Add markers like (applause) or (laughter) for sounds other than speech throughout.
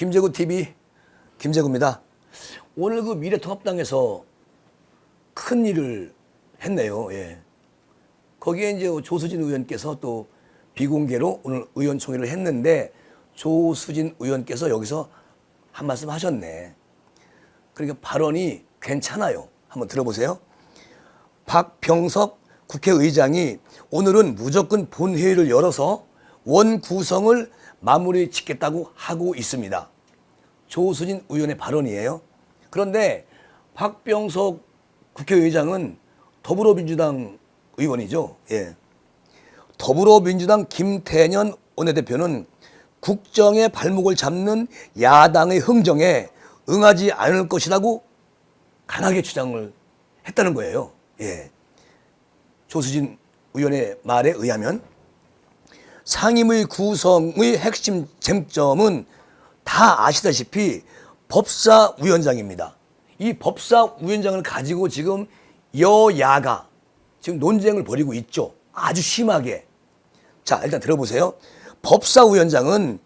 김재구 TV 김재구입니다. 오늘 그 미래통합당에서 큰 일을 했네요. 예. 거기에 이제 조수진 의원께서 또 비공개로 오늘 의원총회를 했는데 조수진 의원께서 여기서 한 말씀 하셨네. 그러니까 발언이 괜찮아요. 한번 들어보세요. 박병석 국회의장이 오늘은 무조건 본회의를 열어서 원 구성을 마무리 짓겠다고 하고 있습니다. 조수진 의원의 발언이에요. 그런데 박병석 국회의장은 더불어민주당 의원이죠. 예. 더불어민주당 김태년 원내대표는 국정의 발목을 잡는 야당의 흥정에 응하지 않을 것이라고 강하게 주장을 했다는 거예요. 예. 조수진 의원의 말에 의하면 상임의 구성의 핵심 쟁점은 다 아시다시피 법사위원장입니다. 이 법사위원장을 가지고 지금 여야가 지금 논쟁을 벌이고 있죠. 아주 심하게. 자, 일단 들어보세요. 법사위원장은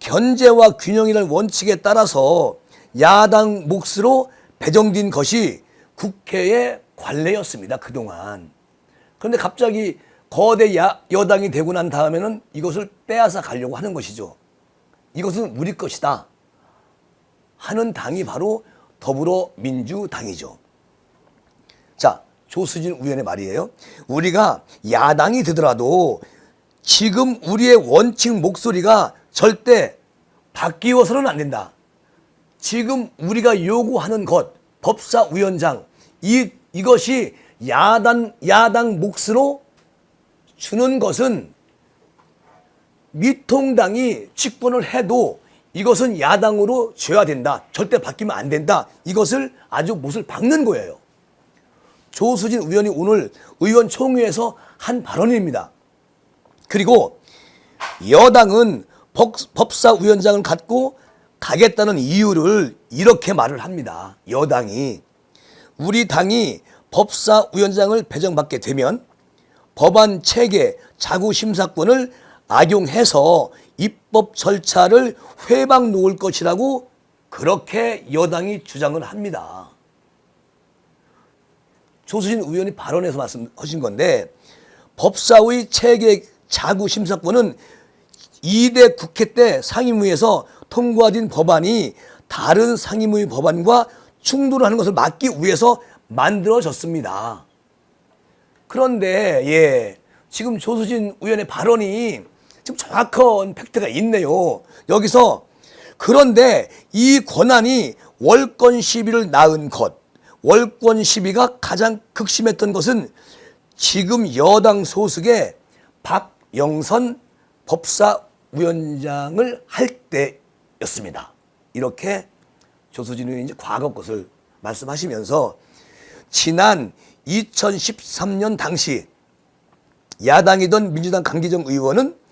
견제와 균형이라는 원칙에 따라서 야당 몫으로 배정된 것이 국회의 관례였습니다. 그동안. 그런데 갑자기 거대 야, 여당이 되고 난 다음에는 이것을 빼앗아 가려고 하는 것이죠. 이것은 우리 것이다. 하는 당이 바로 더불어민주당이죠. 자, 조수진 의원의 말이에요. 우리가 야당이 되더라도 지금 우리의 원칙 목소리가 절대 바뀌어서는 안 된다. 지금 우리가 요구하는 것, 법사위원장, 이, 이것이 야당, 야당 몫으로 주는 것은 미통당이 집권을 해도 이것은 야당으로 줘야 된다. 절대 바뀌면 안 된다. 이것을 아주 못을 박는 거예요. 조수진 의원이 오늘 의원총회에서 한 발언입니다. 그리고 여당은 법- 법사위원장을 갖고 가겠다는 이유를 이렇게 말을 합니다. 여당이 우리 당이 법사위원장을 배정받게 되면 법안 체계 자구 심사권을 악용해서 입법 절차를 회방 놓을 것이라고 그렇게 여당이 주장을 합니다. 조수진 의원이 발언해서 말씀하신 건데 법사위 체계 자구 심사권은 2대 국회 때 상임위에서 통과된 법안이 다른 상임위 법안과 충돌하는 것을 막기 위해서 만들어졌습니다. 그런데 예 지금 조수진 의원의 발언이 지금 정확한 팩트가 있네요. 여기서 그런데 이 권한이 월권 시비를 낳은 것, 월권 시비가 가장 극심했던 것은 지금 여당 소속의 박영선 법사위원장을 할 때였습니다. 이렇게 조수진 의원이 과거 것을 말씀하시면서 지난 2013년 당시 야당이던 민주당 강기정 의원은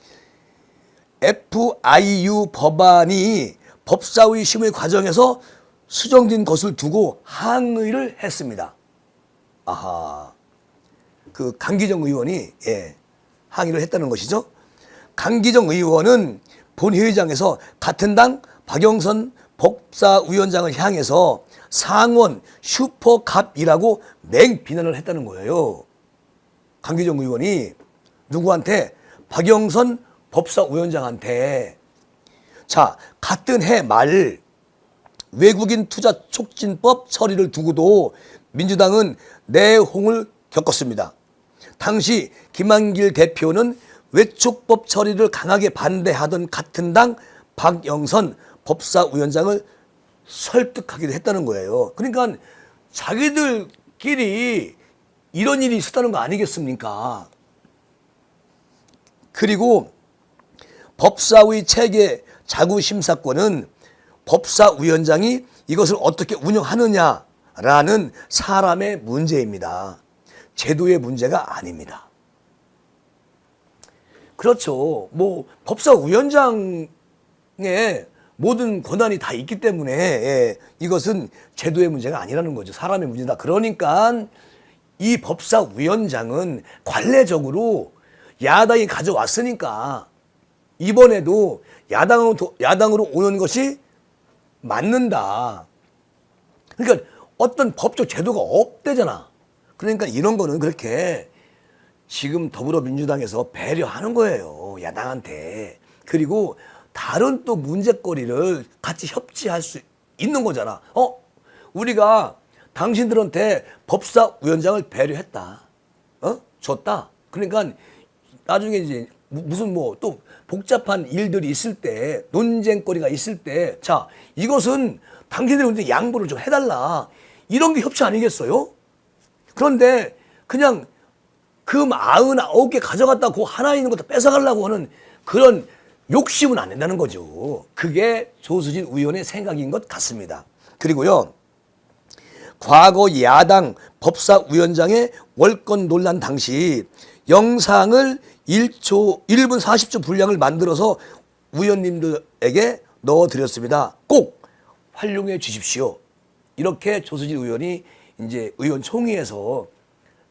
FIU 법안이 법사위 심의 과정에서 수정된 것을 두고 항의를 했습니다. 아하. 그 강기정 의원이 예, 항의를 했다는 것이죠. 강기정 의원은 본회의장에서 같은 당 박영선 법사위원장을 향해서 상원 슈퍼갑이라고 맹비난을 했다는 거예요. 강기정 의원이 누구한테 박영선 법사위원장한테 자 같은 해 말 외국인 투자 촉진법 처리를 두고도 민주당은 내홍을 겪었습니다. 당시 김한길 대표는 외촉법 처리를 강하게 반대하던 같은 당 박영선 법사위원장을 설득하기도 했다는 거예요. 그러니까 자기들끼리 이런 일이 있었다는 거 아니겠습니까? 그리고 법사위 체계 자구 심사권은 법사위원장이 이것을 어떻게 운영하느냐라는 사람의 문제입니다. 제도의 문제가 아닙니다. 그렇죠. 뭐 법사위원장의 모든 권한이 다 있기 때문에 예, 이것은 제도의 문제가 아니라는 거죠. 사람의 문제다. 그러니까 이 법사위원장은 관례적으로 야당이 가져왔으니까 이번에도 야당으로, 도- 야당으로 오는 것이 맞는다. 그러니까 어떤 법적 제도가 없대잖아. 그러니까 이런 거는 그렇게 지금 더불어민주당에서 배려하는 거예요. 야당한테. 그리고 다른 또 문제거리를 같이 협치할 수 있는 거잖아. 어? 우리가 당신들한테 법사위원장을 배려했다. 어? 줬다. 그러니까 나중에 이제 무- 무슨 뭐 또 복잡한 일들이 있을 때 논쟁거리가 있을 때 자 이것은 당신들한테 양보를 좀 해달라 이런 게 협치 아니겠어요? 그런데 그냥 그 마흔아홉 개 가져갔다 그 하나 있는 것도 뺏어가려고 하는 그런 욕심은 안 된다는 거죠. 그게 조수진 의원의 생각인 것 같습니다. 그리고요. 과거 야당 법사위원장의 월권 논란 당시 영상을 1초, 1분 40초 분량을 만들어서 의원님들에게 넣어드렸습니다. 꼭 활용해 주십시오. 이렇게 조수진 의원이 이제 의원총회에서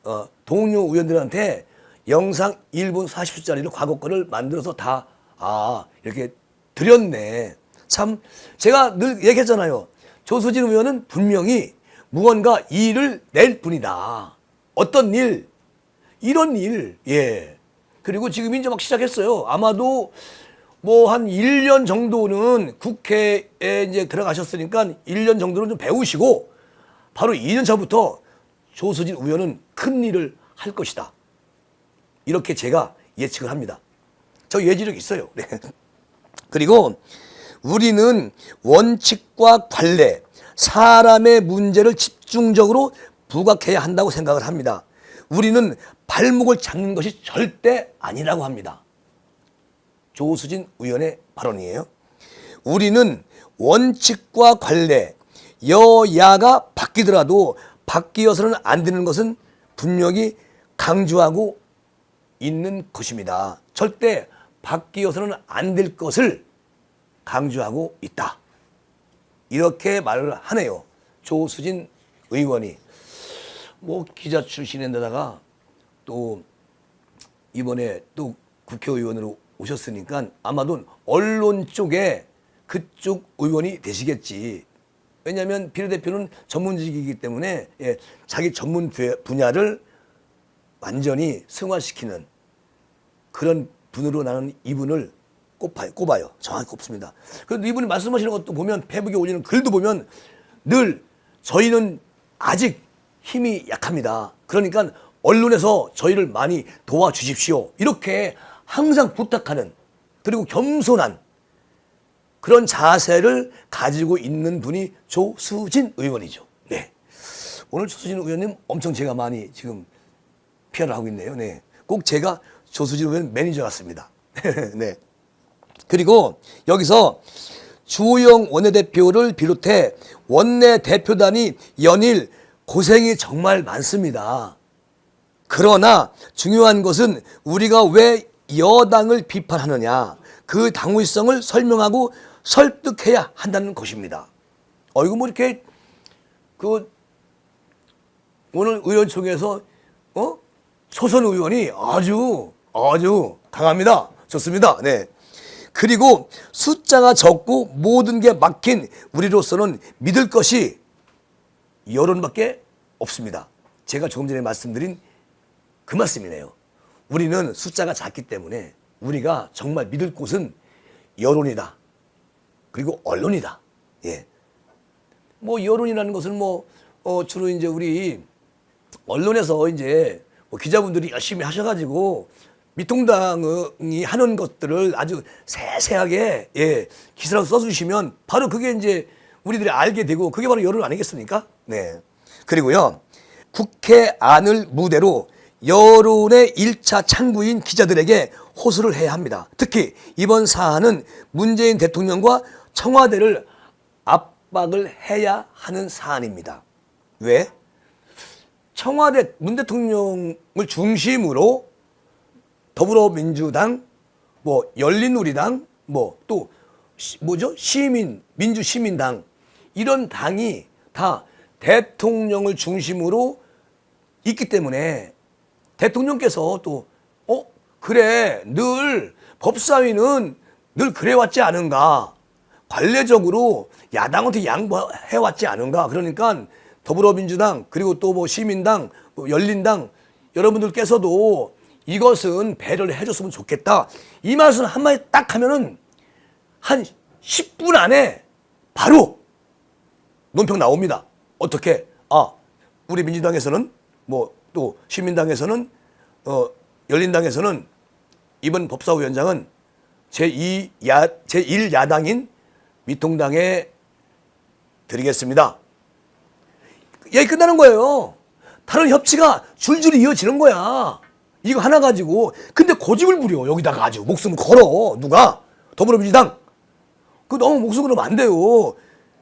어, 동료 의원들한테 영상 1분 40초짜리를 과거 거를 만들어서 다, 아, 이렇게 드렸네. 참, 제가 늘 얘기했잖아요. 조수진 의원은 분명히 무언가 일을 낼 뿐이다. 어떤 일, 이런 일, 예. 그리고 지금 이제 막 시작했어요. 아마도 뭐 한 1년 정도는 국회에 이제 들어가셨으니까 1년 정도는 좀 배우시고 바로 2년 차부터 조수진 의원은 큰 일을 할 것이다. 이렇게 제가 예측을 합니다. 저 예지력 있어요. 네. (laughs) 그리고 우리는 원칙과 관례, 사람의 문제를 집중적으로 부각해야 한다고 생각을 합니다. 우리는 발목을 잡는 것이 절대 아니라고 합니다. 조수진 의원의 발언이에요. 우리는 원칙과 관례, 여야가 바뀌더라도 바뀌어서는 안 되는 것은 분명히 강조하고 있는 것입니다. 절대 바뀌어서는 안 될 것을 강조하고 있다. 이렇게 말을 하네요. 조수진 의원이. 뭐 기자 출신인데다가 또 이번에 또 국회의원으로 오셨으니까 아마도 언론 쪽에 그쪽 의원이 되시겠지. 왜냐하면 비례대표는 전문직이기 때문에 예, 자기 전문 부- 분야를 완전히 승화시키는 그런 분으로 나는 이분을 꼽아요. 꼽아요. 정확히 꼽습니다. 그래도 이분이 말씀하시는 것도 보면 페북에 올리는 글도 보면 늘 저희는 아직 힘이 약합니다. 그러니까 언론에서 저희를 많이 도와주십시오. 이렇게 항상 부탁하는 그리고 겸손한 그런 자세를 가지고 있는 분이 조수진 의원이죠. 네. 오늘 조수진 의원님 엄청 제가 많이 지금 피아를 하고 있네요. 네. 꼭 제가 조수진 의원 매니저 같습니다. (laughs) 네. 그리고 여기서 주호영 원내대표를 비롯해 원내 대표단이 연일 고생이 정말 많습니다. 그러나 중요한 것은 우리가 왜 여당을 비판하느냐 그 당위성을 설명하고 설득해야 한다는 것입니다. 어 이거 뭐 이렇게 그 오늘 의원총회에서 어 초선 의원이 아주 아주 강합니다. 좋습니다. 네. 그리고 숫자가 적고 모든 게 막힌 우리로서는 믿을 것이 여론밖에 없습니다. 제가 조금 전에 말씀드린 그 말씀이네요. 우리는 숫자가 작기 때문에 우리가 정말 믿을 곳은 여론이다. 그리고 언론이다. 예. 뭐 여론이라는 것은 뭐 어, 주로 이제 우리 언론에서 이제 뭐 기자분들이 열심히 하셔가지고 미통당이 하는 것들을 아주 세세하게 예 기사로 써주시면 바로 그게 이제 우리들이 알게 되고 그게 바로 여론 아니겠습니까? 네. 그리고요 국회 안을 무대로 여론의 일차 창구인 기자들에게 호소를 해야 합니다. 특히 이번 사안은 문재인 대통령과 청와대를 압박을 해야 하는 사안입니다. 왜? 청와대 문 대통령을 중심으로 더불어민주당, 뭐 열린우리당, 뭐 또 뭐죠 시민 민주시민당 이런 당이 다 대통령을 중심으로 있기 때문에 대통령께서 또 어 그래 늘 법사위는 늘 그래왔지 않은가 관례적으로 야당한테 양보해왔지 않은가. 그러니까 더불어민주당 그리고 또 뭐 시민당, 뭐 열린당 여러분들께서도 이것은 배려를 해줬으면 좋겠다. 이 말씀 한마디 딱 하면은 한 10분 안에 바로 논평 나옵니다. 어떻게? 아, 우리 민주당에서는 뭐 또 시민당에서는 어 열린당에서는 이번 법사위원장은 제2야 제1야당인 미통당에 드리겠습니다. 얘기 끝나는 거예요. 다른 협치가 줄줄이 이어지는 거야. 이거 하나 가지고 근데 고집을 부려 여기다가 아주 목숨을 걸어 누가 더불어민주당 그 너무 목숨 걸으면 안 돼요.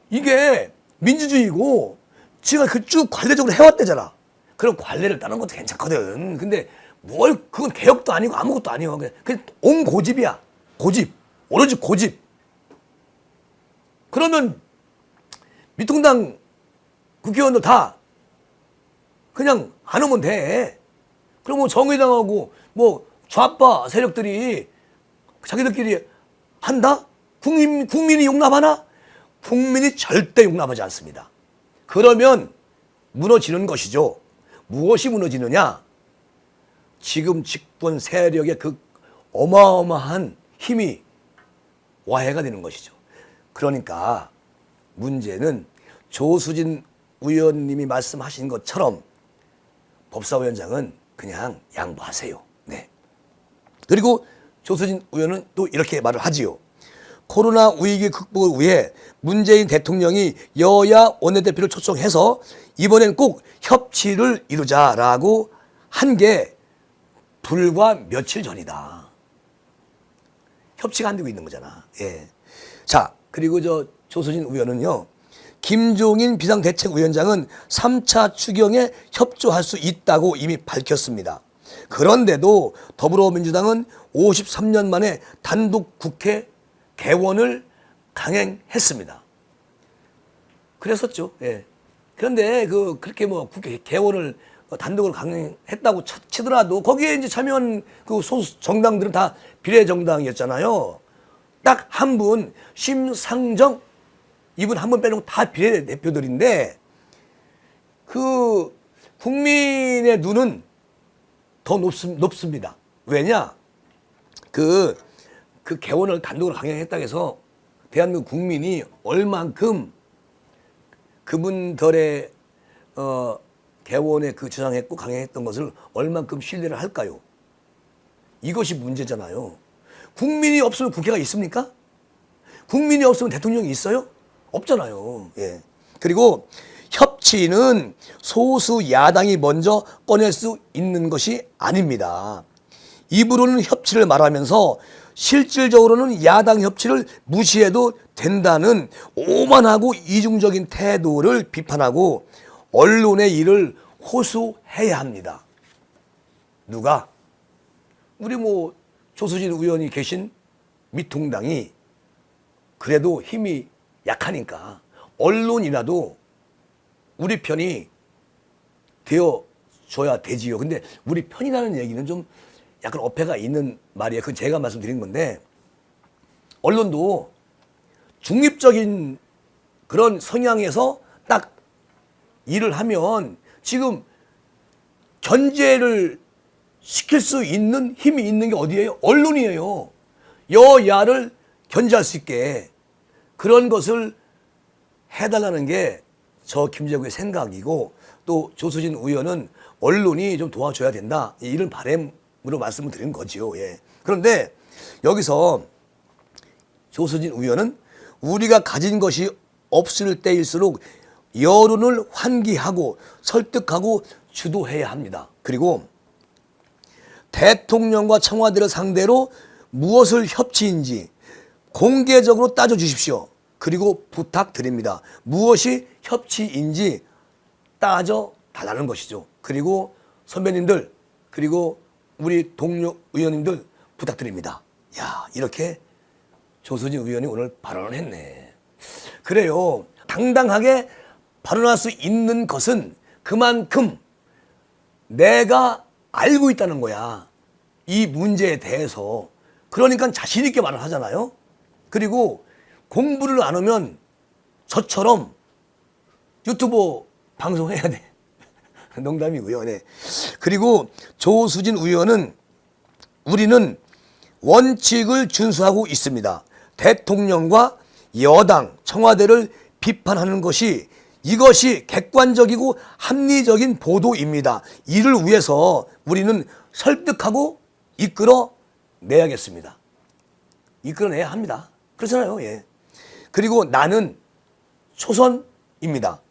이게 민주주의고 지가 그 쭉 관례적으로 해왔대잖아. 그럼 관례를 따는 것도 괜찮거든. 근데 뭘 그건 개혁도 아니고 아무것도 아니고 그냥 그냥 온 고집이야. 고집. 오로지 고집. 그러면 미통당 국회의원들 다 그냥 안 오면 돼. 그럼 뭐 정의당하고 뭐 좌파 세력들이 자기들끼리 한다? 국민, 국민이 용납하나? 국민이 절대 용납하지 않습니다. 그러면 무너지는 것이죠. 무엇이 무너지느냐? 지금 집권 세력의 그 어마어마한 힘이 와해가 되는 것이죠. 그러니까 문제는 조수진 의원님이 말씀하신 것처럼 법사위원장은 그냥 양보하세요. 네. 그리고 조수진 의원은 또 이렇게 말을 하지요. 코로나 위기 극복을 위해 문재인 대통령이 여야 원내대표를 초청해서 이번엔 꼭 협치를 이루자라고 한 게 불과 며칠 전이다. 협치가 안 되고 있는 거잖아. 예. 자, 그리고 저 조수진 의원은요. 김종인 비상대책위원장은 3차 추경에 협조할 수 있다고 이미 밝혔습니다. 그런데도 더불어민주당은 53년 만에 단독 국회 개원을 강행했습니다. 그랬었죠. 예. 그런데 그 그렇게 뭐 국회 개원을 단독으로 강행했다고 쳐- 치더라도 거기에 이제 참여한 그 소수 정당들은 다 비례 정당이었잖아요. 딱 한 분 심상정 이분 한 분 빼놓고 다 비례 대표들인데 그 국민의 눈은 더 높습, 높습니다. 왜냐? 그, 그 개원을 단독으로 강행했다고 해서 대한민국 국민이 얼만큼 그분들의 어, 개원에 그 주장했고 강행했던 것을 얼만큼 신뢰를 할까요? 이것이 문제잖아요. 국민이 없으면 국회가 있습니까? 국민이 없으면 대통령이 있어요? 없잖아요. 예. 그리고 협치는 소수 야당이 먼저 꺼낼 수 있는 것이 아닙니다. 입으로는 협치를 말하면서 실질적으로는 야당 협치를 무시해도 된다는 오만하고 이중적인 태도를 비판하고 언론의 일을 호소해야 합니다. 누가? 우리 뭐 조수진 의원이 계신 미통당이 그래도 힘이 약하니까 언론이라도 우리 편이 되어 줘야 되지요. 근데 우리 편이라는 얘기는 좀 약간 어폐가 있는 말이에요. 그건 제가 말씀드린 건데 언론도 중립적인 그런 성향에서 딱 일을 하면 지금 견제를 시킬 수 있는 힘이 있는 게 어디예요? 언론이에요. 여야를 견제할 수 있게 그런 것을 해달라는 게 저 김재구의 생각이고 또 조수진 의원은 언론이 좀 도와줘야 된다 이런 바램 으로 말씀을 드린 거지요. 예. 그런데 여기서 조수진 의원은 우리가 가진 것이 없을 때일수록 여론을 환기하고 설득하고 주도해야 합니다. 그리고 대통령과 청와대를 상대로 무엇을 협치인지 공개적으로 따져 주십시오. 그리고 부탁드립니다. 무엇이 협치인지 따져 달라는 것이죠. 그리고 선배님들, 그리고 우리 동료 의원님들 부탁드립니다. 야, 이렇게 조수진 의원이 오늘 발언을 했네. 그래요. 당당하게 발언할 수 있는 것은 그만큼 내가 알고 있다는 거야. 이 문제에 대해서. 그러니까 자신있게 말을 하잖아요. 그리고 공부를 안 하면 저처럼 유튜버 방송해야 돼. (laughs) 농담이고요. 네. 그리고 조수진 의원은 우리는 원칙을 준수하고 있습니다. 대통령과 여당, 청와대를 비판하는 것이 이것이 객관적이고 합리적인 보도입니다. 이를 위해서 우리는 설득하고 이끌어 내야겠습니다. 이끌어내야 합니다. 그렇잖아요. 예. 그리고 나는 초선입니다.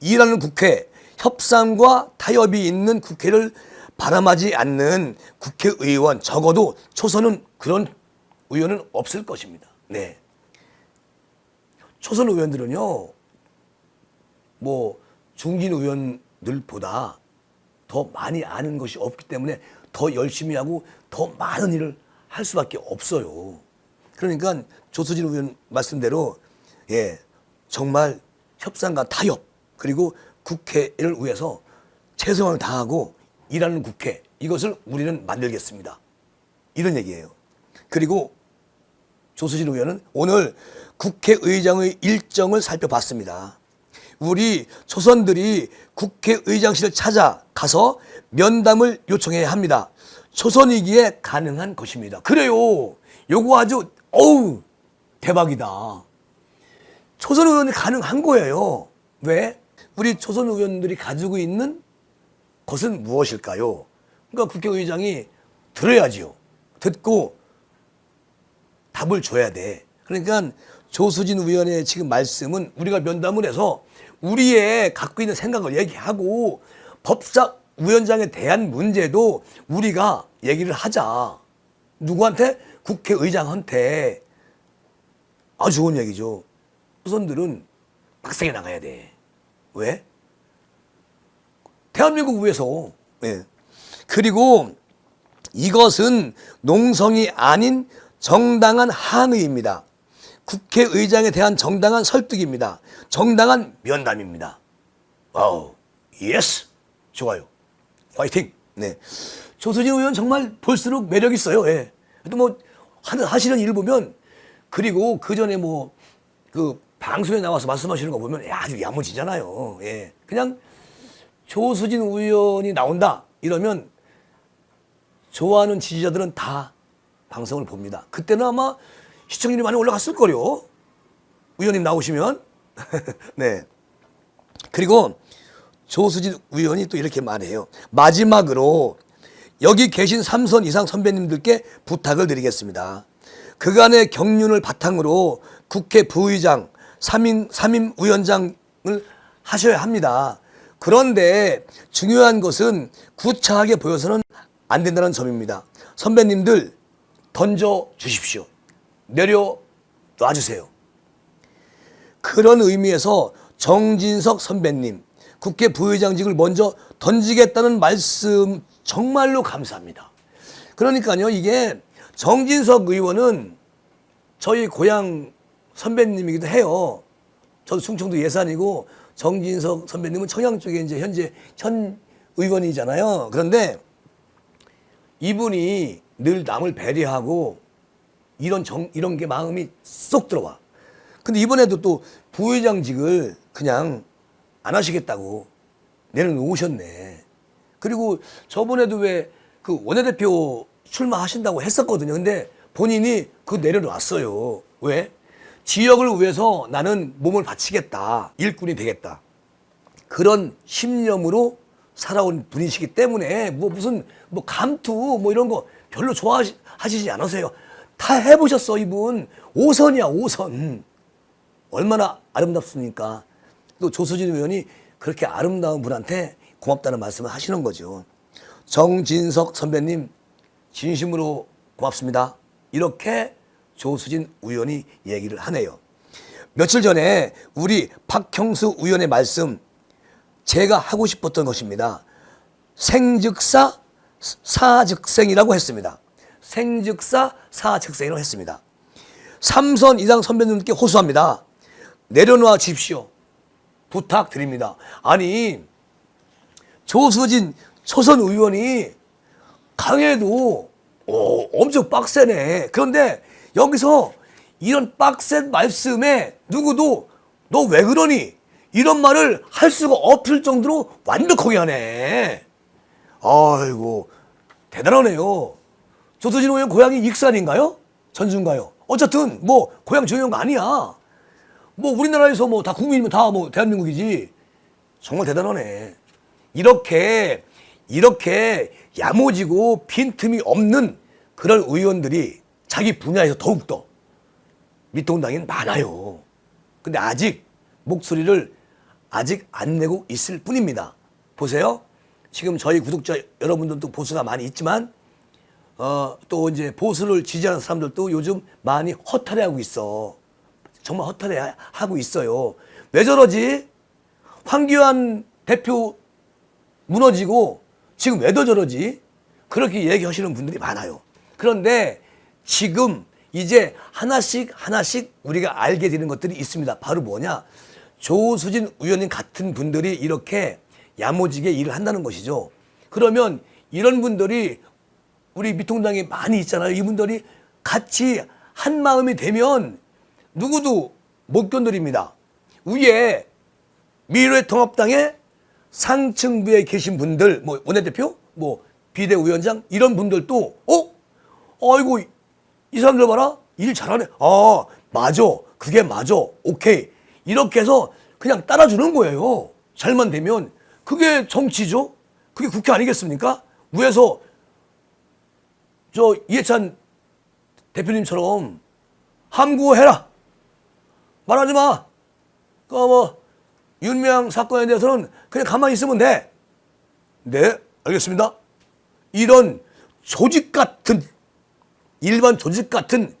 일하는 국회, 협상과 타협이 있는 국회를 바람하지 않는 국회의원, 적어도 초선은 그런 의원은 없을 것입니다. 네. 초선 의원들은요, 뭐, 중진 의원들보다 더 많이 아는 것이 없기 때문에 더 열심히 하고 더 많은 일을 할 수밖에 없어요. 그러니까 조수진 의원 말씀대로 예 정말 협상과 타협 그리고 국회를 위해서 최선을 다하고 일하는 국회 이것을 우리는 만들겠습니다. 이런 얘기예요. 그리고 조수진 의원은 오늘 국회의장의 일정을 살펴봤습니다. 우리 초선들이 국회의장실을 찾아가서 면담을 요청해야 합니다. 초선이기에 가능한 것입니다. 그래요. 요거 아주 어우 대박이다. 초선 의원이 가능한 거예요. 왜? 우리 초선 의원들이 가지고 있는 것은 무엇일까요? 그러니까 국회의장이 들어야지요. 듣고 답을 줘야 돼. 그러니까 조수진 의원의 지금 말씀은 우리가 면담을 해서 우리의 갖고 있는 생각을 얘기하고 법사 위원장에 대한 문제도 우리가 얘기를 하자. 누구한테? 국회의장한테. 아주 좋은 얘기죠. 후선들은 빡세게 나가야 돼. 왜? 대한민국 위해서. 예. 그리고 이것은 농성이 아닌 정당한 항의입니다. 국회의장에 대한 정당한 설득입니다. 정당한 면담입니다. 와우, 예스, 좋아요. 화이팅. 네. 조수진 의원 정말 볼수록 매력 있어요. 예. 또 뭐 하시는 일 보면 그리고 그 전에 뭐그 방송에 나와서 말씀하시는 거 보면 야, 아주 야무지잖아요. 예. 그냥 조수진 의원이 나온다 이러면 좋아하는 지지자들은 다 방송을 봅니다. 그때는 아마 시청률이 많이 올라갔을 거요. 의원님 나오시면. (laughs) 네. 그리고 조수진 의원이 또 이렇게 말해요. 마지막으로 여기 계신 삼선 이상 선배님들께 부탁을 드리겠습니다. 그간의 경륜을 바탕으로 국회 부의장, 삼임, 삼임 위원장을 하셔야 합니다. 그런데 중요한 것은 구차하게 보여서는 안 된다는 점입니다. 선배님들 던져 주십시오. 내려 놔주세요. 그런 의미에서 정진석 선배님, 국회 부의장직을 먼저 던지겠다는 말씀 정말로 감사합니다. 그러니까요, 이게 정진석 의원은 저희 고향 선배님이기도 해요. 저도 충청도 예산이고 정진석 선배님은 청양 쪽에 이제 현재 현 의원이잖아요. 그런데 이분이 늘 남을 배려하고 이런 정 이런 게 마음이 쏙 들어와. 근데 이번에도 또 부회장직을 그냥 안 하시겠다고 내려놓으셨네. 그리고 저번에도 왜 그 원내대표 출마하신다고 했었거든요. 근데 본인이 그 내려놨어요. 왜? 지역을 위해서 나는 몸을 바치겠다. 일꾼이 되겠다. 그런 신념으로 살아온 분이시기 때문에 뭐 무슨 뭐 감투 뭐 이런 거 별로 좋아하시지 않으세요. 다 해보셨어 이분. 5선이야 5선. 얼마나 아름답습니까? 또 조수진 의원이 그렇게 아름다운 분한테 고맙다는 말씀을 하시는 거죠. 정진석 선배님 진심으로 고맙습니다. 이렇게 조수진 의원이 얘기를 하네요. 며칠 전에 우리 박형수 의원의 말씀 제가 하고 싶었던 것입니다. 생즉사 사즉생이라고 했습니다. 생즉사 사즉생이라고 했습니다. 삼선 이상 선배님께 호소합니다. 내려놓아 주십시오. 부탁드립니다. 아니 조수진 초선 의원이 강해도 오, 엄청 빡세네. 그런데 여기서 이런 빡센 말씀에 누구도 너 왜 그러니? 이런 말을 할 수가 없을 정도로 완벽하게 하네. 아이고, 대단하네요. 조수진 의원 고향이 익산인가요? 전주인가요? 어쨌든 뭐 고향 중요한 거 아니야. 뭐 우리나라에서 뭐 다 국민이면 다 뭐 대한민국이지. 정말 대단하네. 이렇게 이렇게 야무지고 빈틈이 없는 그런 의원들이 자기 분야에서 더욱더 미통당엔 많아요. 근데 아직 목소리를 아직 안 내고 있을 뿐입니다. 보세요. 지금 저희 구독자 여러분들도 보수가 많이 있지만 어, 또 이제 보수를 지지하는 사람들도 요즘 많이 허탈해하고 있어. 정말 허탈해하고 있어요. 왜 저러지? 황교안 대표 무너지고 지금 왜 더 저러지? 그렇게 얘기하시는 분들이 많아요. 그런데 지금 이제 하나씩 하나씩 우리가 알게 되는 것들이 있습니다. 바로 뭐냐? 조수진 의원님 같은 분들이 이렇게 야무지게 일을 한다는 것이죠. 그러면 이런 분들이 우리 미통당에 많이 있잖아요. 이분들이 같이 한 마음이 되면 누구도 못 건드립니다. 위에 미래통합당의 상층부에 계신 분들, 뭐 원내대표, 뭐 비대위원장 이런 분들도 어, 아이고 이 사람들 봐라 일 잘하네. 아 맞아, 그게 맞아, 오케이 이렇게 해서 그냥 따라주는 거예요. 잘만 되면 그게 정치죠. 그게 국회 아니겠습니까? 위에서 저 이해찬 대표님처럼 함구해라. 말하지 마. 그뭐 윤명 사건에 대해서는 그냥 가만히 있으면 돼. 네, 알겠습니다. 이런 조직 같은 일반 조직 같은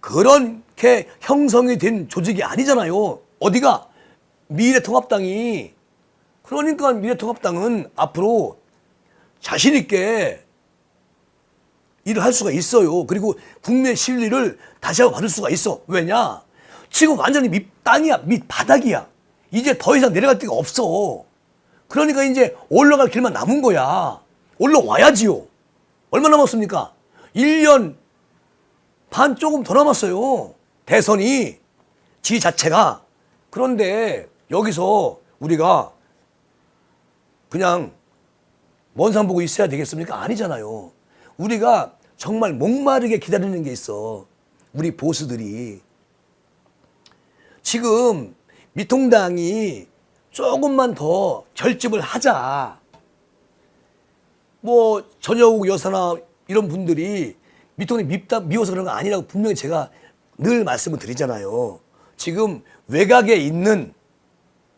그렇게 형성이 된 조직이 아니잖아요. 어디가 미래통합당이 그러니까 미래통합당은 앞으로 자신 있게 일을 할 수가 있어요. 그리고 국민의 신뢰를 다시 한번 받을 수가 있어. 왜냐? 지금 완전히 밑땅이야, 밑바닥이야. 이제 더 이상 내려갈 데가 없어. 그러니까 이제 올라갈 길만 남은 거야. 올라와야지요. 얼마 남았습니까? 1년 반 조금 더 남았어요. 대선이 지 자체가. 그런데 여기서 우리가 그냥 먼 산 보고 있어야 되겠습니까? 아니잖아요. 우리가 정말 목마르게 기다리는 게 있어. 우리 보수들이. 지금 미통당이 조금만 더 결집을 하자. 뭐 전여국 여사나 이런 분들이 미통이 밉다 미워서 그런 거 아니라고 분명히 제가 늘 말씀을 드리잖아요. 지금 외곽에 있는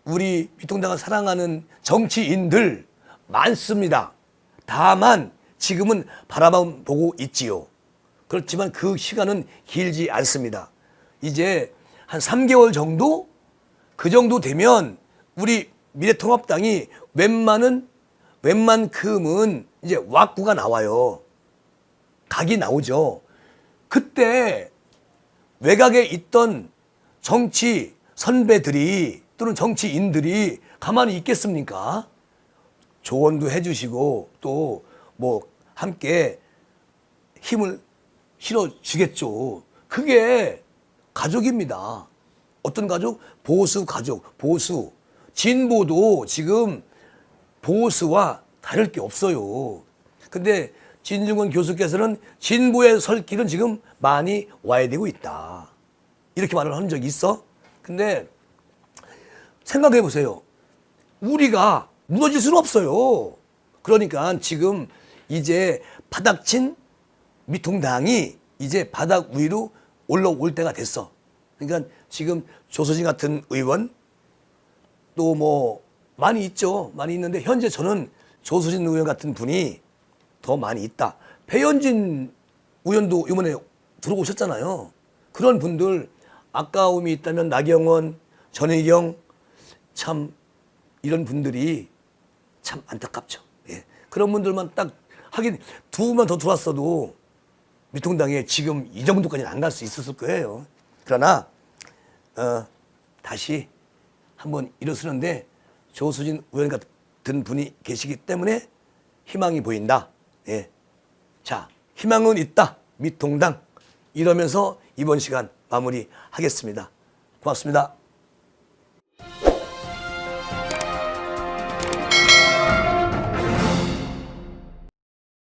우리 미통당을 사랑하는 정치인들 많습니다. 다만 지금은 바라만 보고 있지요. 그렇지만 그 시간은 길지 않습니다. 이제 한 3개월 정도 그 정도 되면 우리 미래통합당이 웬만은 웬만큼은 이제 왁구가 나와요. 각이 나오죠. 그때 외곽에 있던 정치 선배들이 또는 정치인들이 가만히 있겠습니까? 조언도 해주시고 또 뭐 함께 힘을 실어 주겠죠. 그게 가족입니다. 어떤 가족? 보수 가족, 보수. 진보도 지금 보수와 다를 게 없어요. 근데 진중권 교수께서는 진보의 설 길은 지금 많이 와야 되고 있다. 이렇게 말을 한 적이 있어. 근데 생각해 보세요. 우리가 무너질 수는 없어요. 그러니까 지금 이제 바닥친 미통당이 이제 바닥 위로 올라올 때가 됐어. 그러니까 지금 조서진 같은 의원 또 뭐 많이 있죠. 많이 있는데 현재 저는 조수진 의원 같은 분이 더 많이 있다. 배현진 의원도 이번에 들어오셨잖아요. 그런 분들 아까움이 있다면 나경원, 전혜경 참 이런 분들이 참 안타깝죠. 예. 그런 분들만 딱 하긴 두 분만 더 들어왔어도 미통당에 지금 이 정도까지는 안 갈 수 있었을 거예요. 그러나 어, 다시 한번 일어서는데 조수진 의원 같은 분이 계시기 때문에 희망이 보인다. 예. 자, 희망은 있다. 미통당. 이러면서 이번 시간 마무리하겠습니다. 고맙습니다.